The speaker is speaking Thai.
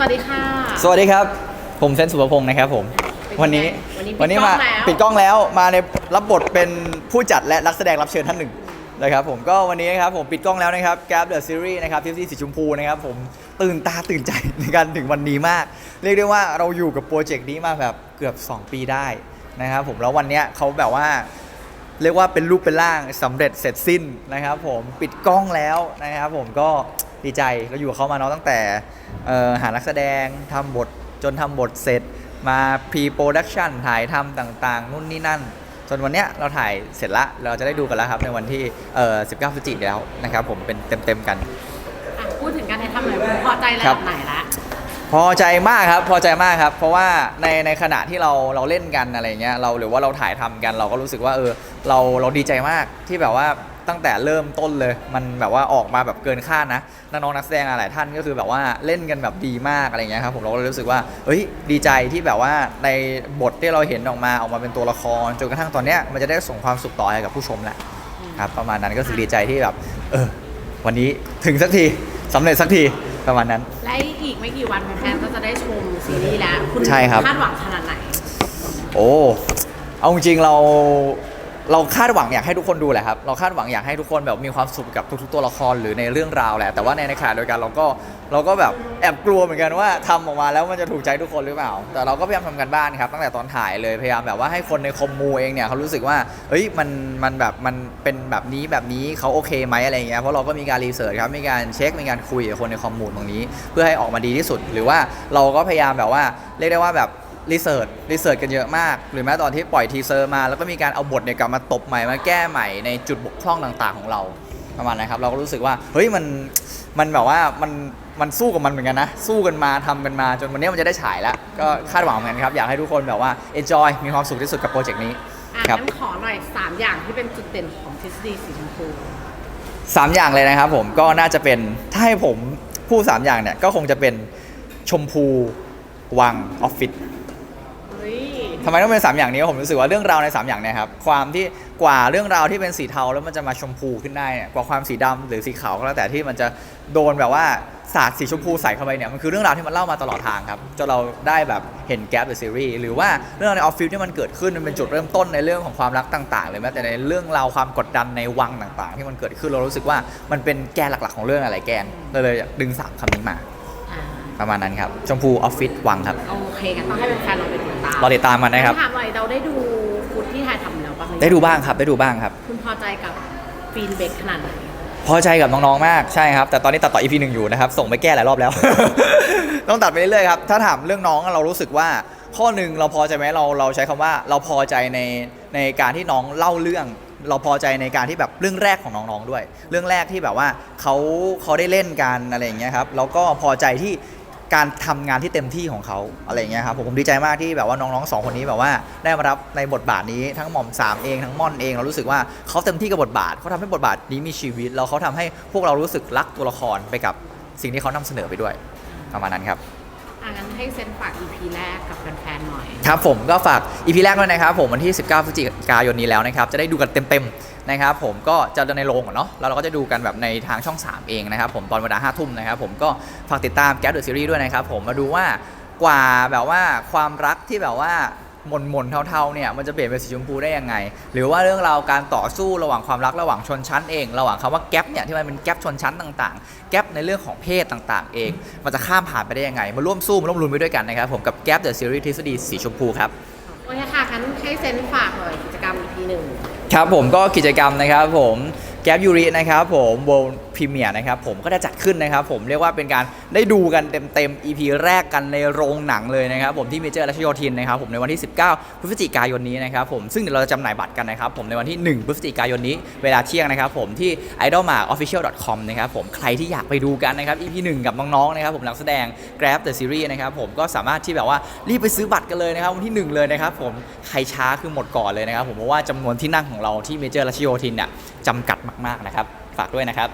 สวัสดีค่ะ สวัสดีครับ ผมเซนสุภพงศ์นะครับผม วันนี้วันนี้ปิดมากล้องแล้วปิดกล้องแล้วมาในรับบทเป็นผู้จัดและนักแสดงรับเชิญท่านหนึ่งนะครับผมก็วันนี้นะครับผมปิดกล้องแล้วนะครับแก p เดอะซีรีส์นะครับที่สีชมพูนะครับผมตื่นตาตื่นใจในการถึงวันนี้มาก เรียกได้ว่าเราอยู่กับโปรเจกต์นี้มาแบบเกือบ 2 ปีได้นะครับผมแล้ววันเนี้ยเขาแบบว่าเรียกว่าเป็นรูปเป็นร่างสำเร็จเสร็จสิ้นนะครับผมปิดกล้องแล้วนะครับผมก็ ดีใจเราอยู่กับเขามาเนาะตั้งแต่หานักแสดงทำบทจนทำบทเสร็จมาพรีโปรดักชันถ่ายทำต่างๆ นู่นนี่นั่น จนวันเนี้ยเราถ่ายเสร็จละ เราจะได้ดูกันแล้วครับในวันที่เอ่อ19พฤศจิกายนแล้วนะครับผมเป็นเต็มๆกันอะพูดถึงการถ่ายทำหน่อยพอใจระครัดับไหนละพอใจมากครับพอใจมากครับ เพราะว่าในในขณะที่เราเราเล่นกันอะไรเงี้ยเราหรือว่าเราถ่ายทำกันเราก็รู้สึกว่าเออเราเราดีใจมากที่แบบว่า ตั้งแต่เริ่มต้นเลย มันแบบว่าออกมาแบบเกินคาดนะน้องๆนักแสดงหลายท่านก็คือแบบว่าเล่นกันแบบดีมากอะไรเงี้ยครับผมเราก็เลยรู้สึกว่าเอ้ยดีใจที่แบบว่าในบทที่เราเห็นออกมาออกมาเป็นตัวละครจนกระทั่งตอนเนี้ยมันจะได้ส่งความสุขต่อให้กับผู้ชมแหละครับประมาณนั้นก็คือดีใจที่แบบเออวันนี้ถึงสักทีสำเร็จสักทีประมาณนั้น และอีกไม่กี่วันแฟนๆก็จะได้ชมซีรีส์แล้ว คุณใช่ครับคาดหวังขนาดไหน โอ้ เอาจริงๆเรา เราคาดหวังอยากให้ทุกคนดูแหละครับ เราคาดหวังอยากให้ทุกคนแบบมีความสุขกับทุก ๆ ตัวละครหรือในเรื่องราวแหละ แต่ว่าในในขณะเดียวกันเราก็เราก็แบบแอบกลัวเหมือนกันว่าทำออกมาแล้วมันจะถูกใจทุกคนหรือเปล่า แต่เราก็พยายามทำกันบ้านครับตั้งแต่ตอนถ่ายเลยพยายามแบบว่าให้คนในคอมมูเองเนี่ยเขารู้สึกว่าเอ้ยมันมันแบบมันเป็นแบบนี้แบบนี้เขาโอเคไหมอะไรเงี้ยเพราะเราก็มีการรีเสิร์ชครับมีการเช็คมีการคุยกับคนในคอมมูนตรงนี้ เพื่อให้ออกมาดีที่สุด หรือว่าเราก็พยายามแบบว่าเรียกได้ว่าแบบ รีเสิร์ชรีเสิร์ชกันเยอะมาก หรือแม้ตอนที่ปล่อยทีเซอร์มาแล้วก็มีการเอาบทเนี่ยกลับมาตบใหม่มาแก้ใหม่ในจุดบกพร่องต่างๆของเราประมาณนะครับ เราก็รู้สึกว่าเฮ้ยมันมันแบบว่ามันมันสู้กับมันเหมือนกันนะ สู้กันมาทำกันมาจนวันนี้มันจะได้ฉายแล้ว ก็คาดหวังเหมือนกันครับ อยากให้ทุกคนแบบว่า enjoy มีความสุขที่สุดกับโปรเจกต์นี้อะครับงั้นขอหน่อย 3 อย่างที่เป็นจุดเด่นของทฤษฎีสีชมพูสามอย่างเลยนะครับผมก็น่าจะเป็นถ้าให้ผมพูดสามอย่างเนี่ยก็คงจะเป็นชมพูวังออฟฟิศเฮ้ยทำไมต้องเป็น 3 อย่างนี้ผมรู้สึกว่าเรื่องราวใน 3 อย่างเนี่ยครับความที่กว่าเรื่องราวที่เป็นสีเทาแล้วมันจะมาชมพูขึ้นได้เนี่ยกว่าความสีดำหรือสีขาวก็แล้วแต่ที่มันจะโดนแบบว่าสาดสีชมพูใส่เข้าไปเนี่ยมันคือเรื่องราวที่มันเล่ามาตลอดทางครับจนเราได้แบบเห็นแกปเดอะซีรีส์หรือว่าเรื่องราวในออฟฟิศที่มันเกิดขึ้นมันเป็นจุดเริ่มต้นในเรื่องของความรักต่างๆเลยแม้แต่ในเรื่องราวความกดดันในวังต่างๆ ที่มันเกิดขึ้นเรารู้สึกว่ามันเป็นแกนหลักๆของเรื่องอะไรแกนเลยดึงสามคำนี้มา ประมาณนั้นครับ ชมพูออฟฟิศวังครับ โอเคกันต้องให้แฟนๆเราไปติดตามรอติดตามกันนะครับ ถามหน่อยเราได้ดูฟุตที่ถ่ายทำแล้วปะได้ดูบ้างครับ ได้ดูบ้างครับ คุณพอใจกับฟีนเบกขนาดไหนพอใจกับน้องๆ มากใช่ครับ แต่ตอนนี้ตัดต่อ EP หนึ่งอยู่นะครับ ส่งไปแก้หลายรอบแล้ว ต้องตัดไปเรื่อยๆครับ ถ้าถามเรื่องน้องเรารู้สึกว่า ข้อหนึ่งเราพอใจไหมเราเราใช้คำว่าเราพอใจในในการที่น้องเล่าเรื่อง เราพอใจในการที่แบบเรื่องแรกของน้องๆด้วย เรื่องแรกที่แบบว่าเขาเขาได้เล่นกันอะไรอย่างเงี้ยครับแล้วก็พอใจที่ การทำงานที่เต็มที่ของเขาอะไรอย่างเงี้ยครับผมผมดีใจมากที่แบบว่าน้องๆสองคนนี้แบบว่าได้มารับในบทบาทนี้ทั้งหม่อมสามเองทั้งม่อนเองเรารู้สึกว่าเขาเต็มที่กับบทบาทเขาทำให้บทบาทนี้มีชีวิตแล้วเขาทำให้พวกเรารู้สึกรักตัวละครไปกับสิ่งที่เขานำเสนอไปด้วยประมาณนั้นครับ ให้เซนฝาก EP แรกกับแฟนๆหน่อย ครับผมก็ฝากอีพีแรกด้วยนะครับ ผมวันที่ 19พฤศจิกายนนี้แล้วนะครับ จะได้ดูกันเต็มๆนะครับ ผมก็จะในโรงก่อนเนาะแล้วเราก็จะดูกันแบบในทางช่อง 3 เองนะครับ ผมตอนเวลา5ทุ่มนะครับ ผมก็ฝากติดตามแก๊สเดอะซีรีส์ด้วยนะครับ ผมมาดูว่ากว่าแบบว่าความรักที่แบบว่า หม่นหม่นๆเทาๆเนี่ยมันจะเปลี่ยนเป็นสีชมพูได้ยังไง หรือว่าเรื่องราวการต่อสู้ระหว่างความรักระหว่างชนชั้นเอง ระหว่างคำว่าแก๊ปเนี่ยที่มันเป็นแก๊ปชนชั้นต่างๆ แก๊ปในเรื่องของเพศต่างๆ เอง มันจะข้ามผ่านไปได้ยังไง มาร่วมสู้มาร่วมรุนไปด้วยกันนะครับผมกับแก๊ปเดอะซีรีส์ทฤษฎีสีชมพูครับโอเคค่ะงั้นให้เซนฝากหน่อยกิจกรรม EP หนึ่งครับผมก็กิจกรรมนะครับผมแก๊ปยูรินะครับผม World Premiere นะครับผมก็จะจัดขึ้นนะครับผมเรียกว่าเป็นการได้ดูกันเต็มๆ EP แรกกันในโรงหนังเลยนะครับผมที่เมเจอร์รัชโยธินนะครับผมในวันที่ 19 พฤศจิกายนนี้นะครับผมซึ่งเดี๋ยวเราจะจำหน่ายบัตรกันนะครับผมในวันที่ 1 พฤศจิกายนนี้เวลาเที่ยงนะครับผมที่ idolmarkofficial.com นะครับผมใครที่อยากไปดูกันนะครับ EP 1 กับน้องๆนะครับผมนักแสดง Grab the Series นะครับผมก็สามารถที่แบบว่ารีบไปซื้อบัตรกันเลยนะครับวันที่ 1 เลยนะครับผมใครช้าคือหมดก่อนเลยนะครับผมเพราะว่าจำนวนที่นั่งของเราที่เมเจอร์รัชโยธินเนี่ยจำกัดมากๆนะครับฝากด้วยนะครับ